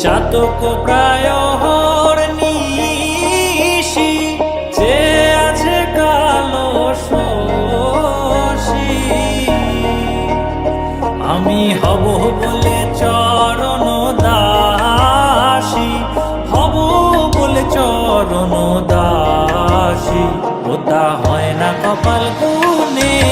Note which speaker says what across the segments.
Speaker 1: চাতক প্রায় নিশি, যে আছে কালো আমি হব বলে চরণ দাসী, হব বলে চরণ দাসী। ওটা হয় না কপাল গুনে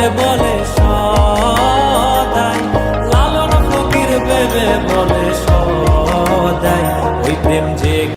Speaker 1: ভেবে বলে সদাই লালন ফকির ভেবে বলে।